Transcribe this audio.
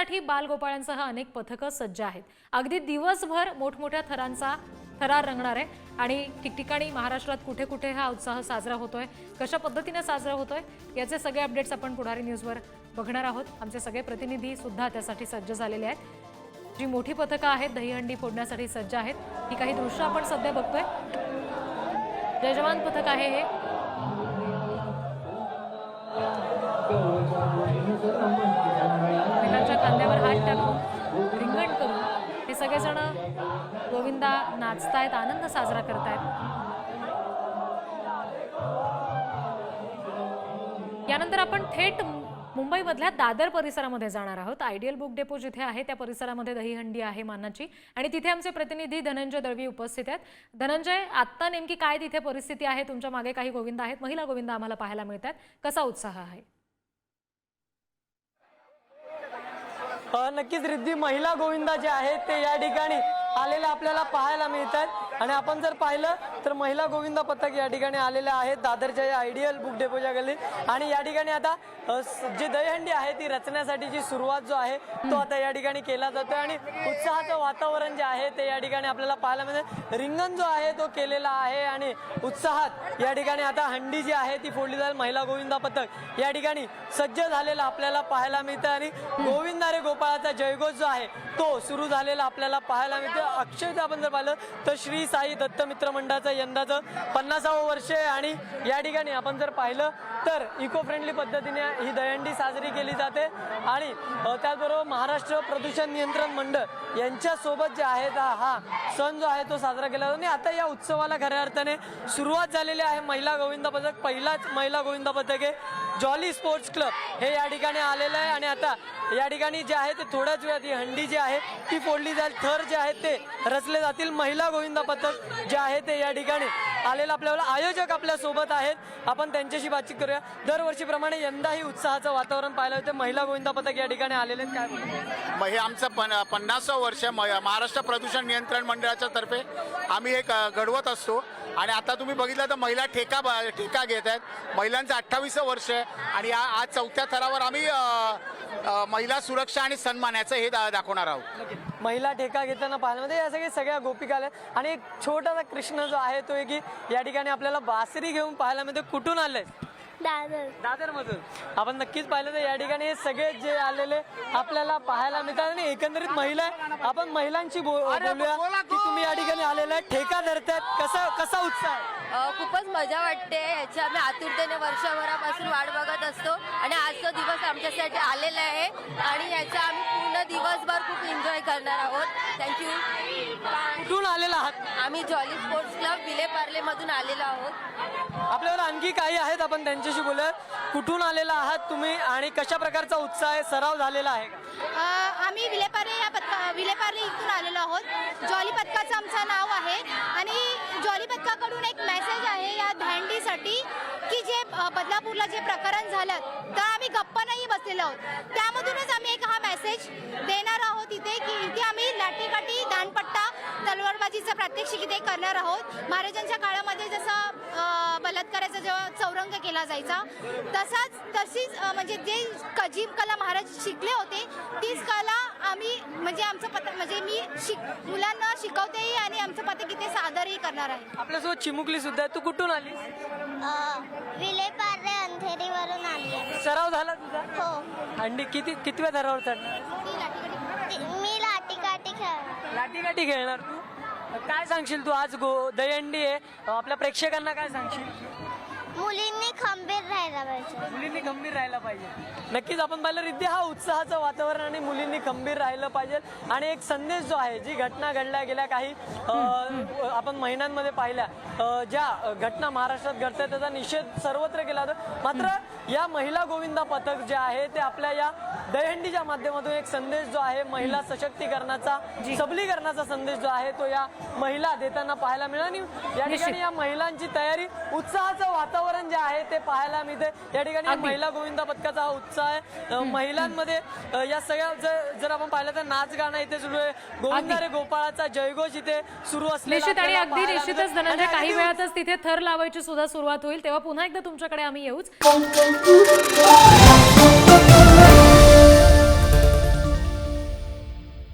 मदतीसाठी बालगोपाळांसह अनेक पथकं सज्ज आहेत. अगदी दिवसभर मोठमोठ्या थरांचा थरार रंगणार आहे आणि ठिकठिकाणी महाराष्ट्रात कुठे कुठे हा उत्साह साजरा होतोय कशा पद्धतीने साजरा होतोय याचे सगळे अपडेट्स आपण पुढारी न्यूजवर बघणार आहोत. आमचे सगळे प्रतिनिधी सुद्धा त्यासाठी सज्ज झालेले आहेत. जी मोठी पथकं आहेत दहीहंडी फोडण्यासाठी सज्ज आहेत. ही काही दृश्य आपण सध्या बघतोय. जय जवान पथक आहे हे. महिलांच्या खांद्यावर हात टाकून रिंगण करून हे सगळेजण गोविंदा नाचतायत आनंद साजरा करतायत. यानंतर आपण थेट मुंबईमधल्या दादर परिसरामध्ये जाणार आहोत. आयडियल बुक डेपो जिथे आहे त्या परिसरामध्ये दहीहंडी आहे मानाची. आणि तिथे आमचे प्रतिनिधी धनंजय दळवी उपस्थित आहेत. धनंजय आत्ता नेमकी काय तिथे परिस्थिती आहे? तुमच्या मागे काही गोविंदा आहेत. महिला गोविंदा आम्हाला पाहायला मिळतात. कसा उत्साह आहे? नक्कीच रिद्धी महिला गोविंदा जे आहेत ते या ठिकाणी आलेले आपल्याला पाहायला मिळतात आणि आपण जर पाहिलं तर महिला गोविंदा पथक या ठिकाणी आलेले आहेत. दादरच्या या आयडियल बुक डेपोच्या गल्ली आणि या ठिकाणी आता जी दहीहंडी आहे ती रचण्यासाठीची सुरुवात जो आहे तो आता या ठिकाणी केला जातोय. आणि उत्साहाचं वातावरण जे आहे ते या ठिकाणी आपल्याला पाहायला मिळते रिंगण जो आहे तो केलेला आहे. आणि उत्साहात या ठिकाणी आता हंडी जी आहे ती फोडली जाईल. महिला गोविंदा पथक या ठिकाणी सज्ज झालेला आपल्याला पाहायला मिळतं आणि गोविंद रे गोपाळाचा जयघोष जो आहे तो सुरू झालेला आपल्याला पाहायला मिळतं अक्षरशः आपण जर पाहिलं तर श्री साई दत्त मित्र मंडळाचं यंदाचं पन्नासावं वर्ष आहे आणि या ठिकाणी आपण जर पाहिलं तर इको फ्रेंडली पद्धतीने ही दहंडी साजरी केली जाते. आणि त्याचबरोबर महाराष्ट्र प्रदूषण नियंत्रण मंडळ यांच्या सोबत जे आहे हा हा सण जो आहे तो साजरा केला जातो. आणि आता या उत्सवाला खऱ्या अर्थाने सुरुवात झालेली आहे महिला गोविंदा पथक पहिलाच महिला गोविंदा पथक आहे. जॉली स्पोर्ट्स क्लब हे या ठिकाणी आलेलं आहे. आणि आता या ठिकाणी जे आहे ते थोड्याच वेळात ही हंडी जी आहे ती फोडली जाईल. थर जे आहेत ते रचले जातील. महिला गोविंदा पथक जे आहे ते या ठिकाणी आलेलं आपल्याला आयोजक आपल्यासोबत आहेत. आपण त्यांच्याशी बातचीत करूया. दरवर्षीप्रमाणे यंदाही उत्साहाचं वातावरण पाहायला होतं महिला गोविंदा पथक या ठिकाणी आलेले काय मग हे आमचं पन पन्नासावं वर्ष म- महाराष्ट्र प्रदूषण नियंत्रण मंडळाच्या तर्फे आम्ही एक घडवत असतो. आणि आता तुम्ही बघितलं तर महिला ठेका ठेका घेत आहेत. महिलांचं अठ्ठावीसं वर्ष आहे. आणि आज चौथ्या थरावर आम्ही महिला सुरक्षा आणि सन्मान याचं हे दा- दाखवणार आहोत. महिला ठेका घेताना पाहण्यामध्ये या सगळ्या सगळ्या गोपिका आल्या आणि एक छोटासा कृष्ण जो आहे तो आहे की या ठिकाणी आपल्याला बासरी घेऊन पाहायला मिळते. कुठून आलंय दादर. दादर मधून आपण नक्कीच पाहिलं तर या ठिकाणी हे सगळे जे आलेले आपल्याला पाहायला मिळतात. आणि एकंदरीत महिला आहे. आपण महिलांची बोलूया की तुम्ही या ठिकाणी आहे ठेका धरतायत कसा कसा उत्साह? अ, खूपच मजा वाटते. याची आम्ही आतुरतेने वर्षभरापासून वाट बघत असतो. आणि आजचा दिवस आमच्यासाठी आलेला आहे. आणि याचा आम्ही पूर्ण दिवसभर खूप एन्जॉय करणार आहोत. थँक्यू कुठून आलेला आहात? आम्ही Jolly Sports Club Vile Parle मधून आलेलो आहोत. आपल्यावर आणखी काही आहेत? आपण त्यांच्याशी बोलूया. कुठून आलेला आहात तुम्ही? आणि कशा प्रकारचा उत्साह आहे? सराव झालेला आहे का? अ, आम्ही विलेपार्ले या पथका विलेपार्ले इथून आलेलो आहोत. जॉली पथकाचं आमचं नाव आहे. आणि जॉली पथकाकडून एक मेसेज आहे या दहंडीसाठी की जे बदलापूरला जे प्रकरण झालं तर आम्ही गप्प आहोत त्यामधूनच आम्ही एक हा मेसेज देणार आहोत इथे की इथे आम्ही लाठीकाठी दानपट्टा तलवारबाजीचं प्रात्यक्षिक इथे करणार आहोत. महाराजांच्या काळामध्ये जसं बलात्काराचा जेव्हा चौरंग केला जायचा तसाच तशीच म्हणजे जे क- जी कला महाराज शिकले होते तीच कला आम्ही म्हणजे आमचं पथक म्हणजे मी शिक मुलांना शिकवतेही आणि आमचं पथक इथे सादरही करणार आहे. आपल्यासोबत चिमुकली सुद्धा तू कुठून आली विलेपार्ले अंधेरीवरून आली आहे. सराव झाला तुझा? हो. अंडी किती कितव्या थरावर चढणार? ती- मी लाटी काठी खेळ लाठी काठी खेळणार तू? काय सांगशील तू? आज गो दहीहंडी आहे. आपल्या प्रेक्षकांना काय सांगशील? मुलींनी खंबीर राहायला पाहिजे. मुलींनी गंभीर राहायला पाहिजे. नक्कीच आपण पाहिलं रिद्धी हा उत्साहाचं वातावरण आणि मुलींनी खंबीर राहिलं पाहिजे. आणि एक संदेश जो आहे जी घटना घडल्या गेल्या काही अ, आपण महिन्यांमध्ये पाहिल्या अ, ज्या घटना महाराष्ट्रात घडतात त्याचा निषेध सर्वत्र केला जातो. मात्र या महिला गोविंदा पथक जे आहे ते आपल्या या दहीहंडीच्या माध्यमातून एक संदेश जो आहे महिला सशक्तीकरणाचा सबलीकरणाचा संदेश जो आहे तो या महिला देताना पाहायला मिळाला. आणि या ठिकाणी या महिलांची तयारी उत्साहाचं वातावरण जे आहे ते पाहायला मिळते या ठिकाणी. महिला गोविंदा पथकाचा हा उत्साह आहे. महिलांमध्ये या सगळ्या जर जर आपण पाहिलं तर नाच गाणं इथे सुरू आहे. गोविंदा रे गोपाळाचा जयघोष इथे सुरू निश्चित आणि अगदी निश्चितच. धनंजय काही वेळातच तिथे थर लावायची सुद्धा सुरुवात होईल. तेव्हा पुन्हा एकदा तुमच्याकडे आम्ही येऊच.